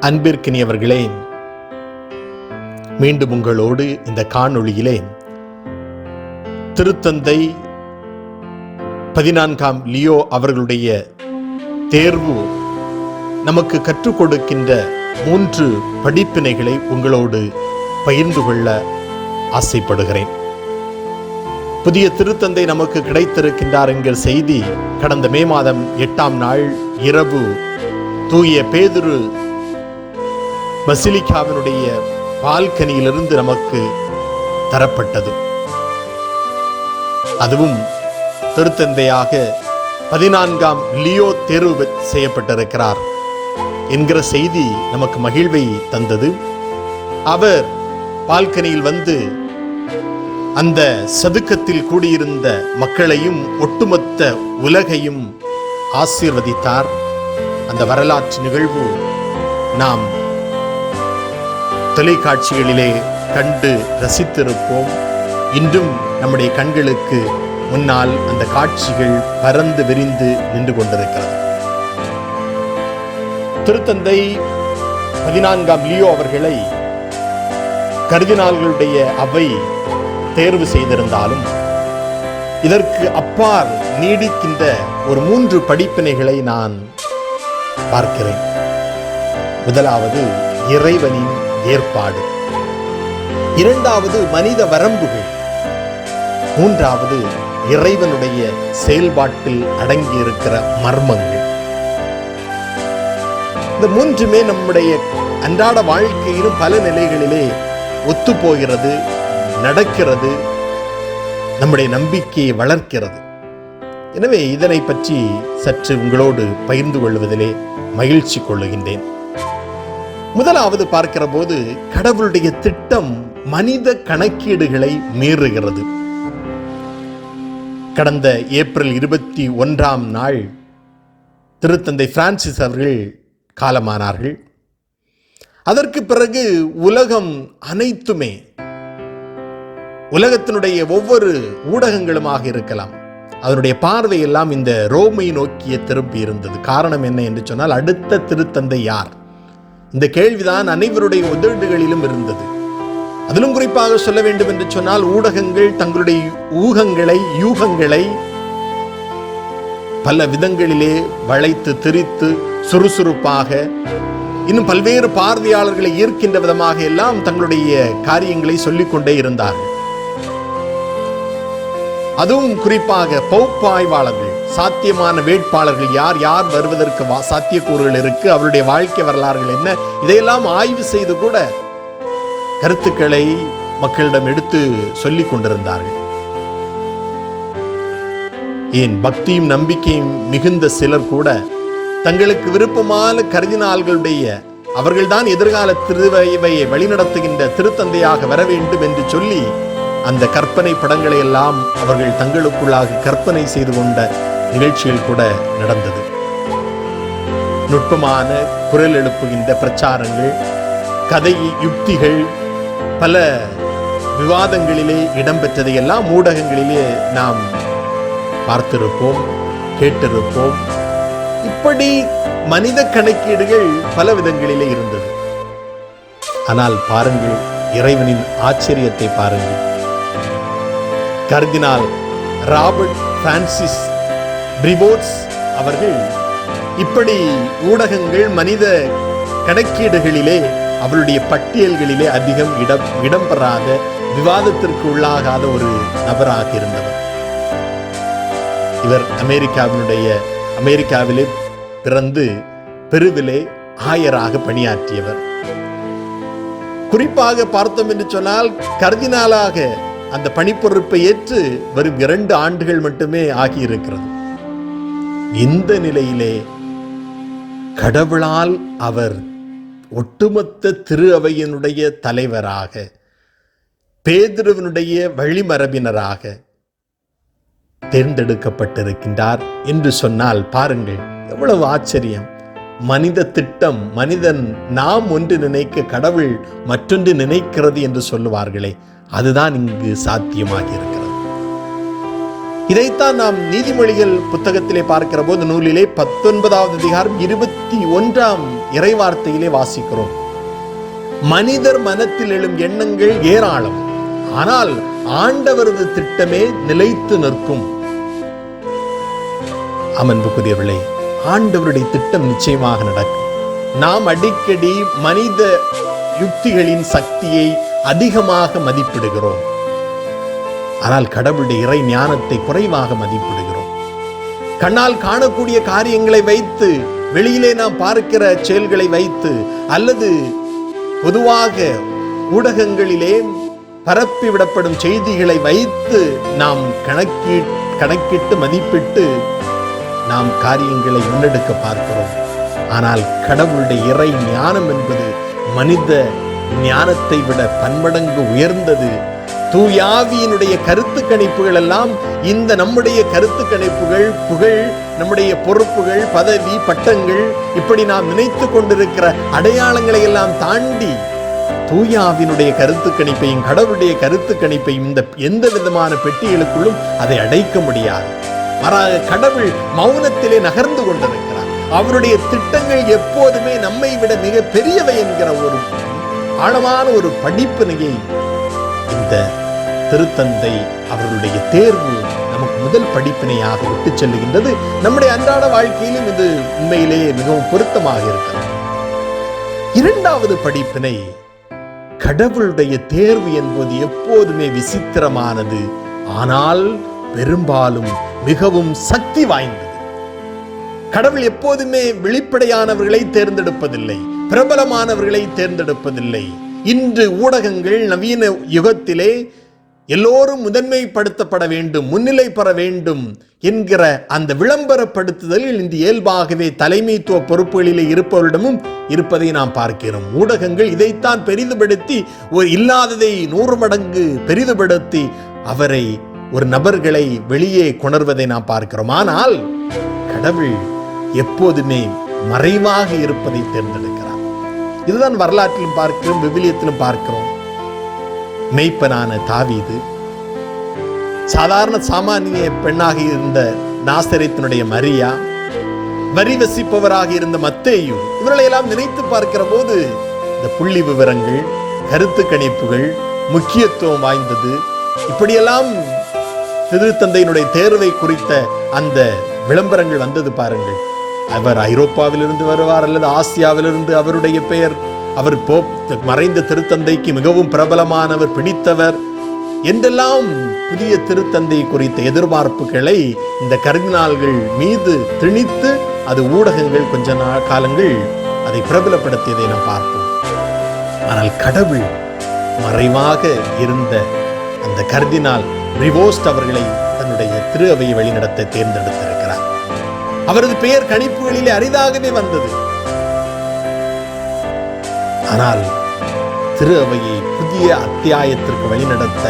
அன்பிற்கினியவர்களே மீண்டும் உங்களோடு இந்த காணொளியிலே திருத்தந்தை பதினான்காம் லியோ அவர்களுடைய தேர்வு நமக்கு கற்றுக் கொடுக்கின்ற மூன்று படிப்பினைகளை உங்களோடு பகிர்ந்து கொள்ள ஆசைப்படுகிறேன். புதிய திருத்தந்தை நமக்கு கிடைத்திருக்கின்றார் என்கிற செய்தி கடந்த மே மாதம் எட்டாம் நாள் இரவு தூய பேதுரு பசிலிக்காவினுடைய பால்கனியிலிருந்து நமக்கு தரப்பட்டது. அதுவும் திருத்தந்தையாக பதினான்காம் லியோ தேர்வு செய்யப்பட்டிருக்கிறார் என்கிற செய்தி நமக்கு மகிழ்வை தந்தது. அவர் பால்கனியில் வந்து அந்த சதுக்கத்தில் கூடியிருந்த மக்களையும் ஒட்டுமொத்த உலகையும் ஆசீர்வதித்தார். அந்த வரலாற்று நிகழ்வு நாம் தொலைக்காட்சிகளிலே கண்டு ரசித்திருப்போம். இன்றும் நம்முடைய கண்களுக்கு முன்னால் அந்த காட்சிகள் பறந்து விரிந்து நின்று கொண்டிருக்கிறது. திருத்தந்தை பதினான்காம் லியோ அவர்களை கருதினால்களுடைய அவை தேர்வு செய்திருந்தாலும் இதற்கு அப்பால் நீடிக்கின்ற ஒரு மூன்று படிப்பினைகளை நான் பார்க்கிறேன். முதலாவது இறைவனின் ஏற்பாடு. இரண்டாவது மனித வரம்புகள். மூன்றாவது இறைவனுடைய செயல்பாட்டில் அடங்கியிருக்கிற மர்மங்கள். இந்த மூன்றுமே நம்முடைய அன்றாட வாழ்க்கையிலும் பல நிலைகளிலே ஒத்து போகிறது நடக்கிறது நம்முடைய நம்பிக்கையை வளர்க்கிறது. எனவே இதனை பற்றி சற்று உங்களோடு பகிர்ந்து கொள்வதிலே மகிழ்ச்சி கொள்ளுகின்றேன். முதலாவது பார்க்கிற போது கடவுளுடைய திட்டம் மனித கணக்கீடுகளை மீறுகிறது. கடந்த ஏப்ரல் இருபத்தி ஒன்றாம் நாள் திருத்தந்தை பிரான்சிஸ் அவர்கள் காலமானார்கள். அதற்கு பிறகு உலகம் அனைத்துமே உலகத்தினுடைய ஒவ்வொரு ஊடகங்களுமாக இருக்கலாம் அதனுடைய பார்வை எல்லாம் இந்த ரோமை நோக்கிய திரும்பி இருந்தது. காரணம் என்ன என்று சொன்னால் அடுத்த திருத்தந்தை யார்? இந்த கேள்விதான் அனைவருடைய உதடுகளிலும் இருந்தது. அதிலும் குறிப்பாக சொல்ல வேண்டும் என்று சொன்னால் ஊடகங்கள் தங்களுடைய ஊகங்களை யூகங்களை பல விதங்களிலே வளைத்து திரித்து சுறுசுறுப்பாக இன்னும் பல்வேறு பார்வையாளர்களை ஈர்க்கின்ற விதமாக எல்லாம் தங்களுடைய காரியங்களை சொல்லிக்கொண்டே இருந்தார்கள். அதுவும் குறிப்பாக பகுப்பாய்வாளர்கள். சாத்தியமான வேட்பாளர்கள் யார்? யார் வருவதற்கு சாத்தியக்கூறுகள் இருக்கு? அவருடைய வாழ்க்கை வரலாறுகள் என்ன? இதையெல்லாம் ஆய்வு செய்து கூட கருத்துக்களை மக்களிடம் எடுத்து சொல்லிக் கொண்டிருந்தார்கள். ஏன்? பக்தியும் நம்பிக்கையும் மிகுந்த சிலர் கூட தங்களுக்கு விருப்பமான கருதினால்களுடைய அவர்கள்தான் எதிர்கால திருவையை வழிநடத்துகின்ற திருத்தந்தையாக வர வேண்டும் என்று சொல்லி அந்த கற்பனை படங்களை எல்லாம் அவர்கள் தங்களுக்குள்ளாக கற்பனை செய்து கொண்ட நிகழ்ச்சிகள் கூட நடந்தது. நுட்பமான குரல் எழுப்புகின்ற பிரச்சாரங்கள் கதை யுக்திகள் பல விவாதங்களிலே இடம்பெற்றதையெல்லாம் ஊடகங்களிலே நாம் பார்த்திருப்போம் கேட்டிருப்போம். இப்படி மனித கணக்கீடுகள் பல விதங்களிலே இருந்தது. ஆனால் பாருங்கள் இறைவனின் ஆச்சரியத்தை பாருங்கள். கர்தினால் ராபர்ட் பிரான்சிஸ் பிரிபோட்ஸ் அவர்கள் இப்படி ஊடகங்கள் மனித கணக்கீடுகளிலே அவருடைய பட்டியல்களிலே அதிகம் இடம் இடம்பெறாத விவாதத்திற்கு உள்ளாகாத ஒரு நபராக இருந்தவர். இவர் அமெரிக்காவினுடைய அமெரிக்காவிலே பிறந்து பெருவிலே ஆயராக பணியாற்றியவர். குறிப்பாக பார்த்தோம் என்று சொன்னால் கர்தினாலாக அந்த பணிப்பொறுப்பை ஏற்று வரும் இரண்டு ஆண்டுகள் மட்டுமே ஆகியிருக்கிறது. இந்த நிலையிலே கடவுளால் அவர் ஒட்டுமொத்த திரு அவையினுடைய தலைவராக பேதுருவனுடைய வழிமரபினராக தேர்ந்தெடுக்கப்பட்டிருக்கின்றார் என்று சொன்னால் பாருங்கள் எவ்வளவு ஆச்சரியம். மனித திட்டம் மனிதன் நாம் ஒன்று நினைக்க கடவுள் மற்றொன்று நினைக்கிறது என்று சொல்லுவார்களே அதுதான் இங்கு சாத்தியமாகியிருக்கிறது. இதைத்தான் நாம் நீதிமொழிகள் புத்தகத்திலே பார்க்கிற போது நூலிலே பத்தொன்பதாவது அதிகாரம் இருபத்தி ஒன்றாம் இறைவார்த்தையிலே வாசிக்கிறோம். மனிதர் மனத்தில் எழும் எண்ணங்கள் ஏராளம். ஆனால் ஆண்டவரது திட்டமே நிலைத்து நிற்கும். அமன்புக்குரியவர்களே ஆண்டவருடைய திட்டம் நிச்சயமாக நடக்கும். நாம் அடிக்கடி மனித யுக்திகளின் சக்தியை அதிகமாக மதிப்பிடுகிறோம். ஆனால் கடவுளுடைய இறை ஞானத்தை குறைவாக மதிப்பிடுகிறோம். கண்ணால் காணக்கூடிய காரியங்களை வைத்து வெளியிலே நாம் பார்க்கிற செயல்களை வைத்து அல்லது பொதுவாக ஊடகங்களிலே பரப்பிவிடப்படும் செய்திகளை வைத்து நாம் கணக்கி கணக்கிட்டு மதிப்பிட்டு நாம் காரியங்களை முன்னெடுக்க பார்க்கிறோம். ஆனால் கடவுளுடைய இறை ஞானம் என்பது மனித ஞானத்தை விட பன்மடங்கு உயர்ந்தது தூயாவியினுடைய கருத்து கணிப்புகள் எல்லாம் இந்த நம்முடைய கருத்து கணிப்புகள் புகழ் நம்முடைய பொறுப்புகள் பதவி பட்டங்கள் இப்படி நாம் நினைத்து கொண்டிருக்கிற அடையாளங்களை எல்லாம் தாண்டி தூயாவினுடைய கருத்து கணிப்பையும் கடவுளுடைய கருத்து கணிப்பையும் இந்த எந்த விதமான பெட்டிகளுக்குள்ளும் அதை அடைக்க முடியாது. மாறாக கடவுள் மௌனத்திலே நகர்ந்து கொண்டிருக்கிறார். அவருடைய திட்டங்கள் எப்போதுமே நம்மை விட மிக பெரியவை என்கிற ஒரு ஆழமான ஒரு படிப்பினையை இந்த திருத்தந்தை அவர்களுடைய தேர்வு நமக்கு முதல் படிப்பினையாக விட்டு செல்லுகின்றது. நம்முடைய அன்றாட வாழ்க்கையிலும் இது உண்மையிலேயே மிகவும் பொருத்தமாக இருக்கிறது. இரண்டாவது படிப்பினை கடவுளுடைய தேர்வு என்பது எப்போதுமே விசித்திரமானது. ஆனால் பெரும்பாலும் மிகவும் சக்தி வாய்ந்தது. கடவுள் எப்போதுமே வெளிப்படையானவர்களை தேர்ந்தெடுப்பதில்லை பிரபலமானவர்களை தேர்ந்தெடுப்பதில்லை. இன்று ஊடகங்கள் நவீன யுகத்திலே எல்லோரும் முதன்மைப்படுத்தப்பட வேண்டும் முன்னிலை பெற வேண்டும் என்கிற அந்த விளம்பரப்படுத்துதலில் இந்த இயல்பாகவே தலைமைத்துவ பொறுப்புகளிலே இருப்பவரிடமும் இருப்பதை நாம் பார்க்கிறோம். ஊடகங்கள் இதைத்தான் பெரிதுபடுத்தி ஒரு இல்லாததை நூறு மடங்கு பெரிதுபடுத்தி அவரை ஒரு நபர்களை வெளியே கொணர்வதை நாம் பார்க்கிறோம். ஆனால் கடவுள் எப்போதுமே மறைவாக இருப்பதை தேர்ந்தெடுக்கிறார். இதுதான் வரலாற்றிலும் பார்க்கிறோம் விவிலியத்திலும் பார்க்கிறோம். மெய்ப்பனான தாவீது. சாதாரண சாமானிய பெண்ணாக இருந்த நாசரித்தினுடைய மரியா வரி வசிப்பவராக இருந்த மத்தேயும் இவர்களை எல்லாம் நினைத்து பார்க்கிற போது இந்த புள்ளி விவரங்கள் கருத்து கணிப்புகள் முக்கியத்துவம் வாய்ந்தது. இப்படியெல்லாம் திருத்தந்தையினுடைய தேர்வை குறித்த அந்த விளம்பரங்கள் வந்தது பாருங்கள். அவர் ஐரோப்பாவிலிருந்து வருவார் அல்லது ஆசியாவிலிருந்து அவருடைய பெயர் அவர் போ மறைந்த திருத்தந்தைக்கு மிகவும் பிரபலமானவர் பிடித்தவர் என்றெல்லாம் புதிய திருத்தந்தை குறித்த எதிர்பார்ப்புகளை இந்த கருதினால்கள் மீது திணித்து அது ஊடகங்கள் கொஞ்ச நாள் காலங்கள் அதை பிரபலப்படுத்தியதை நாம் பார்ப்போம். ஆனால் கடவுள் மறைவாக இருந்த அந்த கர்தினால் ரிவோஸ்ட் அவர்களை தன்னுடைய திரு அவையை வழிநடத்த தேர்ந்தெடுத்திருக்கிறார். அவரது பெயர் கணிப்புகளிலே அரிதாகவே வந்தது. ஆனால் திரு அவையை புதிய அத்தியாயத்திற்கு வழிநடத்த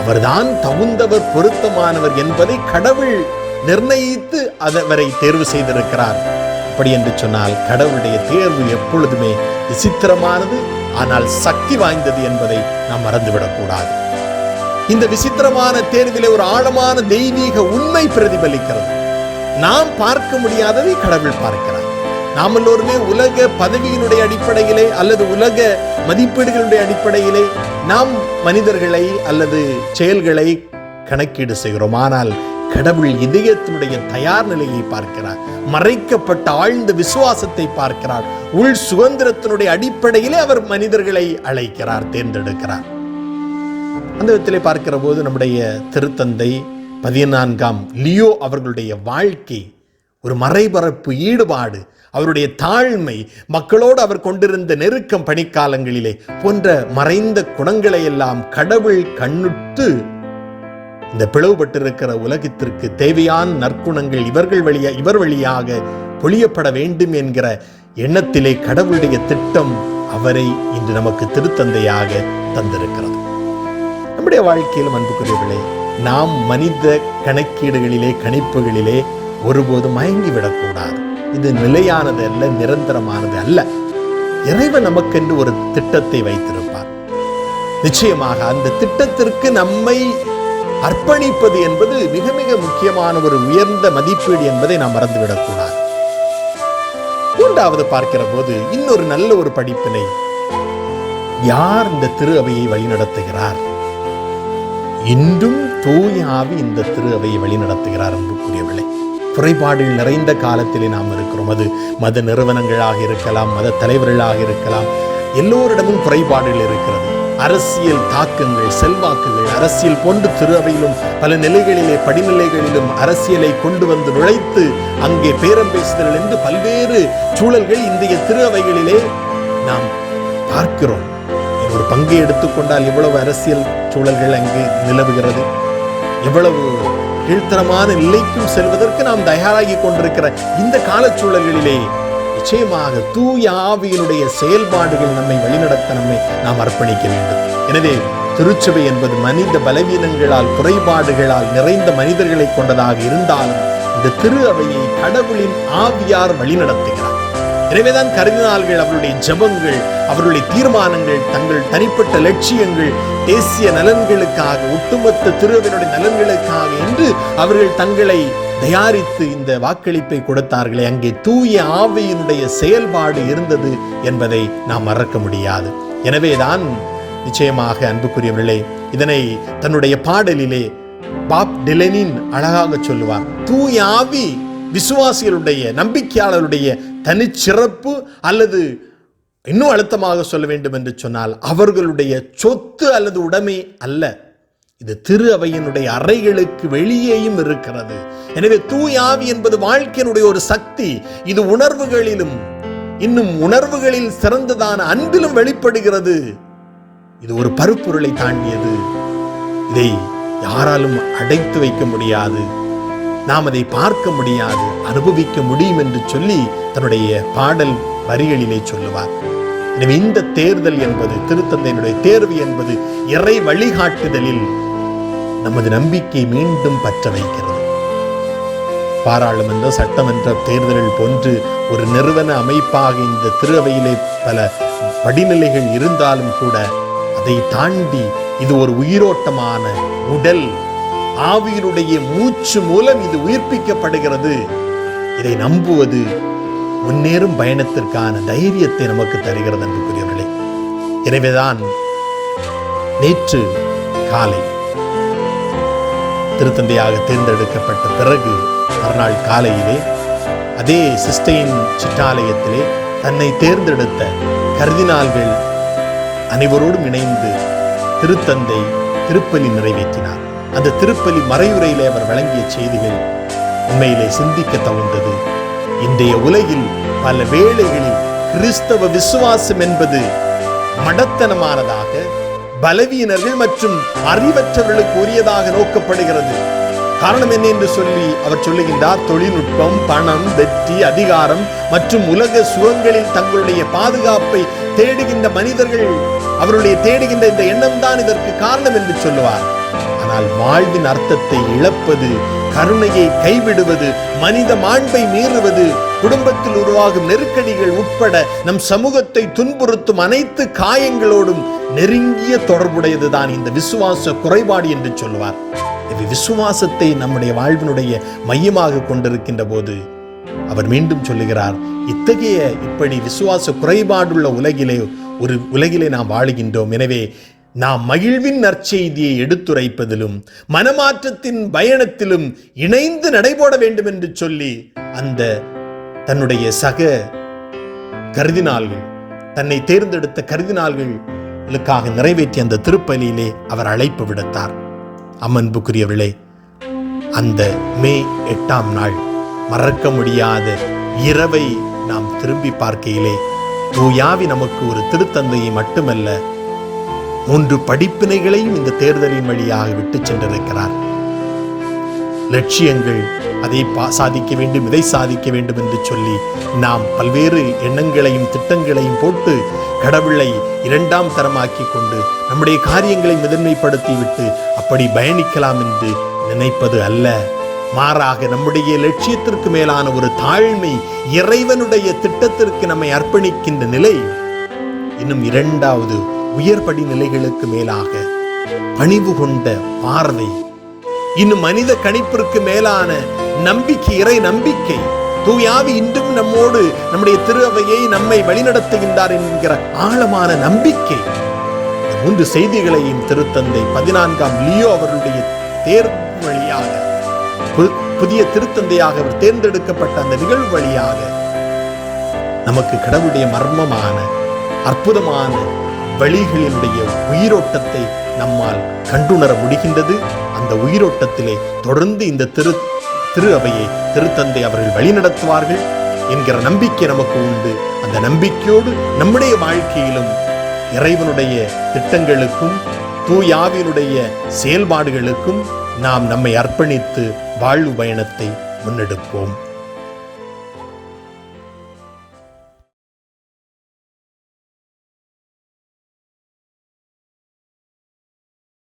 அவர்தான் தகுந்தவர் பொருத்தமானவர் என்பதை கடவுள் நிர்ணயித்து அவரை தேர்வு செய்திருக்கிறார். அப்படி என்று சொன்னால் கடவுளுடைய தேர்வு எப்பொழுதுமே விசித்திரமானது ஆனால் சக்தி வாய்ந்தது என்பதை நாம் மறந்துவிடக்கூடாது. இந்த விசித்திரமான தேர்விலே ஒரு ஆழமான தெய்வீக உண்மை பிரதிபலிக்கிறது. நாம் பார்க்க முடியாததை கடவுள் பார்க்கிறார். நாம் எல்லோருமே உலக பதவியினுடைய அடிப்படையிலே அல்லது உலக மதிப்பீடுகளுடைய அடிப்படையிலே நாம் மனிதர்களை அல்லது செயல்களை கணக்கீடு செய்கிறோம். ஆனால் கடவுள் இதயத்தினுடைய தயார் நிலையை பார்க்கிறார். மறைக்கப்பட்ட ஆழ்ந்த விசுவாசத்தை பார்க்கிறார். உள் சுதந்திரத்தினுடைய அடிப்படையிலே அவர் மனிதர்களை அழைக்கிறார் தேர்ந்தெடுக்கிறார். அந்த விதத்திலே பார்க்கிற போது நம்முடைய திருத்தந்தை பதினான்காம் லியோ அவர்களுடைய வாழ்க்கை ஒரு மறைபரப்பு ஈடுபாடு அவருடைய தாழ்மை மக்களோடு அவர் கொண்டிருந்த நெருக்கம் பணிக்காலங்களிலே போன்ற மறைந்த குணங்களை எல்லாம் கடவுள் கண்ணுட்டு இந்த பிளவுபட்டிருக்கிற உலகத்திற்கு தேவையான நற்குணங்கள் இவர்கள் வழியா இவர் வழியாக பொழியப்பட வேண்டும் என்கிற எண்ணத்திலே கடவுளுடைய திட்டம் அவரை இன்று நமக்கு திருத்தந்தையாக தந்திருக்கிறது. நம்முடைய வாழ்க்கையிலும் அன்புக்குரியவர்களே நாம் மனித கணக்கீடுகளிலே கணிப்புகளிலே ஒருபோதும் மயங்கி விடக்கூடாது இது நிலையானது அல்ல நிரந்தரமானது அல்ல. இறைவன் நமக்கென்று ஒரு திட்டத்தை வைத்திருப்பார். நிச்சயமாக அந்த திட்டத்திற்கு நம்மை அர்ப்பணிப்பது என்பது மிக மிக முக்கியமான ஒரு உயர்ந்த மதிப்பீடு என்பதை நாம் மறந்துவிடக்கூடாது. மூன்றாவது பார்க்கிற போது இன்னொரு நல்ல ஒரு படிப்பினை. யார் இந்த திரு அவையை வழிநடத்துகிறார்? இன்றும் தூயாவி இந்த திரு அவையை வழிநடத்துகிறார் என்று குறைபாடுகள் நிறைந்த காலத்திலே நாம் இருக்கிறோம். அது மத நிறுவனங்களாக இருக்கலாம் மத தலைவர்களாக இருக்கலாம். எல்லோரிடமும் குறைபாடுகள் இருக்கிறது. அரசியல் தாக்கங்கள் செல்வாக்குகள் அரசியல் கொண்டு திருவையிலும் பல நிலைகளிலே படிநிலைகளிலும் அரசியலை கொண்டு வந்து நுழைத்து அங்கே பேரம் பேசுதல் என்று பல்வேறு சூழல்கள் இந்திய திருவைகளிலே நாம் பார்க்கிறோம். ஒரு பங்கை எடுத்துக்கொண்டால் எவ்வளவு அரசியல் சூழல்கள் அங்கே நிலவுகிறது? எவ்வளவு கீழ்த்தரமான நிலைக்கும் செல்வதற்கு நாம் தயாராகி கொண்டிருக்கிற இந்த காலச்சூழல்களிலே நிச்சயமாக தூய ஆவியினுடைய செயல்பாடுகள் நம்மை வழிநடத்த நம்மை நாம் அர்ப்பணிக்க வேண்டும். எனவே திருச்சபை என்பது மனித பலவீனங்களால் குறைபாடுகளால் நிறைந்த மனிதர்களை கொண்டதாக இருந்தாலும் இந்த திரு அவையை கடவுளின் ஆவியார் வழிநடத்துகிறார். எனவேதான் கருதினால்கள் அவருடைய ஜெபங்கள் அவருடைய தீர்மானங்கள் தங்கள் தனிப்பட்ட லட்சியங்கள் தேசிய நலன்களுக்காக ஒட்டுமொத்த திருவினுடைய நலன்களுக்காக என்று அவர்கள் தங்களை தயாரித்து இந்த வாக்களிப்பை கொடுத்தார்களே அங்கே தூய ஆவியினுடைய செயல்பாடு இருந்தது என்பதை நாம் மறக்க முடியாது. எனவேதான் நிச்சயமாக அன்புக்குரியவர்களே இதனை தன்னுடைய பாடலிலே பாப் டிலனின் அழகாக சொல்லுவார். தூய ஆவி விசுவாசிகளுடைய நம்பிக்கையாளருடைய தனிச்சிறப்பு அல்லது இன்னும் அழுத்தமாக சொல்ல வேண்டும் என்று சொன்னால் அவர்களுடைய சொத்து அல்லது உடைமை அல்ல. இது திரு அவையினுடைய அறைகளுக்கு வெளியேயும் இருக்கிறது. எனவே தூயாவி என்பது வாழ்க்கையினுடைய ஒரு சக்தி. இது உணர்வுகளிலும் இன்னும் உணர்வுகளில் சிறந்ததான அன்பிலும் வெளிப்படுகிறது. இது ஒரு பருப்பொருளை தாண்டியது. இதை யாராலும் அடைத்து வைக்க முடியாது. நாம் அதை பார்க்க முடியாது அனுபவிக்க முடியும் என்று சொல்லி தன்னுடைய பாடல் வரிகளிலே சொல்லுவார். எனவே இந்த தேர்தல் என்பது திருத்தந்தையினுடைய தேர்வு என்பது இறை வழிகாட்டுதலில் நமது நம்பிக்கை மீண்டும் பற்ற வைக்கிறது பாராளுமன்ற சட்டமன்ற தேர்தல்கள் போன்று ஒரு நிறுவன அமைப்பாக இந்த திருவையிலே பல படிநிலைகள் இருந்தாலும் கூட அதை தாண்டி இது ஒரு உயிரோட்டமான உடல் ஆவியினுடைய மூச்சு மூலம் இது உயிர்ப்பிக்கப்படுகிறது. இதை நம்புவது முன்னேறும் பயணத்திற்கான தைரியத்தை நமக்கு தருகிறது அன்புக்குரியவர்களே. எனவேதான் நேற்று காலை திருத்தந்தையாக தேர்ந்தெடுக்கப்பட்ட பிறகு மறுநாள் காலையிலே அதே சிஸ்டையின் சிற்றாலயத்திலே தன்னை தேர்ந்தெடுத்த கர்தினால்கள் அனைவரோடும் இணைந்து திருத்தந்தை திருப்பலி நிறைவேற்றினார். அந்த திருப்பலி மறையுறையிலே அவர் வழங்கிய செய்திகள் உண்மையிலே சிந்திக்க தகுந்தது. இன்றைய உலகில் பல வேளைகளில் கிறிஸ்தவ விசுவாசம் என்பது மடத்தனமானதாக பலவீனர்கள் மற்றும் அறிவற்றவர்களுக்கு உரியதாக நோக்கப்படுகிறது. காரணம் என்ன என்று சொல்லி அவர் சொல்லுகின்றார் தொழில்நுட்பம் பணம் வெற்றி அதிகாரம் மற்றும் உலக சுகங்களில் தங்களுடைய பாதுகாப்பை தேடுகின்ற மனிதர்கள் அவருடைய தேடுகின்ற இந்த எண்ணம் தான் இதற்கு காரணம் என்று சொல்லுவார். ஆனால் வாழ்வின் அர்த்தத்தை இழப்பது கருணையை கைவிடுவது மனித மாண்பை மீறுவது குடும்பத்தில் உருவாகும் நெருக்கடிகள் உட்பட நம் சமூகத்தை துன்புறுத்தும் அனைத்து காயங்களோடும் நெருங்கிய தொடர்புடையதுதான் இந்த விசுவாச குறைபாடு என்று சொல்லுவார். இது விசுவாசத்தை நம்முடைய வாழ்வினுடைய மையமாக கொண்டிருக்கின்ற போது அவர் மீண்டும் சொல்லுகிறார் இத்தகைய இப்படி விசுவாச குறைபாடுள்ள உலகிலே ஒரு உலகிலே நாம் வாழுகின்றோம். எனவே நாம் மகிழ்வின் நற்செய்தியை எடுத்துரைப்பதிலும் மனமாற்றத்தின் பயணத்திலும் இணைந்து நடைபோட வேண்டும் என்று சொல்லி அந்த தன்னுடைய சக கருதினாள்கள் தன்னை தேர்ந்தெடுத்த கருதினாள்களுக்காக நிறைவேற்றிய அந்த திருப்பலியிலே அவர் அழைப்பு விடுத்தார். அம்மன்புக்குரியவர்களே அந்த மே எட்டாம் நாள் மறக்க முடியாத இரவை நாம் திரும்பி பார்க்கையிலே தூயாவி நமக்கு ஒரு திருத்தந்தையை மட்டுமல்ல மூன்று படிப்பினைகளையும் இந்த தேர்தலின் வழியாக விட்டு சென்றிருக்கிறார். லட்சியங்கள் அதை பா- சாதிக்க வேண்டும் இதை சாதிக்க வேண்டும் என்று சொல்லி நாம் பல்வேறு எண்ணங்களையும் திட்டங்களையும் போட்டு கடவுளை இரண்டாம் தரமாக்கி கொண்டு நம்முடைய காரியங்களை முதன்மைப்படுத்தி விட்டு அப்படி பயணிக்கலாம் என்று நினைப்பது அல்ல. மாறாக நம்முடைய லட்சியத்திற்கு மேலான ஒரு தாழ்மை இறைவனுடைய திட்டத்திற்கு நம்மை அர்ப்பணிக்கின்ற நிலை இன்னும் இரண்டாவது உயர்படி நிலைகளுக்கு மேலாக பணிவு கொண்ட பார்வை இன்னும் மனித கணிப்பிற்கு மேலான நம்பிக்கை இறை நம்பிக்கை தூயாவி இன்றும் நம்மோடு நம்முடைய திரு அவையை நம்மை வழிநடத்துகின்றார் என்கிற ஆழமான நம்பிக்கை. மூன்று செய்திகளையும் திருத்தந்தை பதினான்காம் லியோ அவருடைய தேர்வு வழியாக பு- புதிய திருத்தந்தையாக அவர் தேர்ந்தெடுக்கப்பட்ட அந்த நிகழ்வு வழியாக நமக்கு கடவுளுடைய மர்மமான அற்புதமான வழிகளினுடைய உயிரோட்டத்தை நம்மால் கண்டுணர முடிகின்றது. அந்த உயிரோட்டத்திலே தொடர்ந்து இந்த திரு திரு அவையை திருத்தந்தை அவர்கள் வழிநடத்துவார்கள் என்கிற நம்பிக்கை நமக்கு உண்டு. அந்த நம்பிக்கையோடு நம்முடைய வாழ்க்கையிலும் இறைவனுடைய திட்டங்களுக்கும் தூயாவினுடைய செயல்பாடுகளுக்கும் நாம் நம்மை அர்ப்பணித்து வாழ்வு பயணத்தை முன்னெடுப்போம்.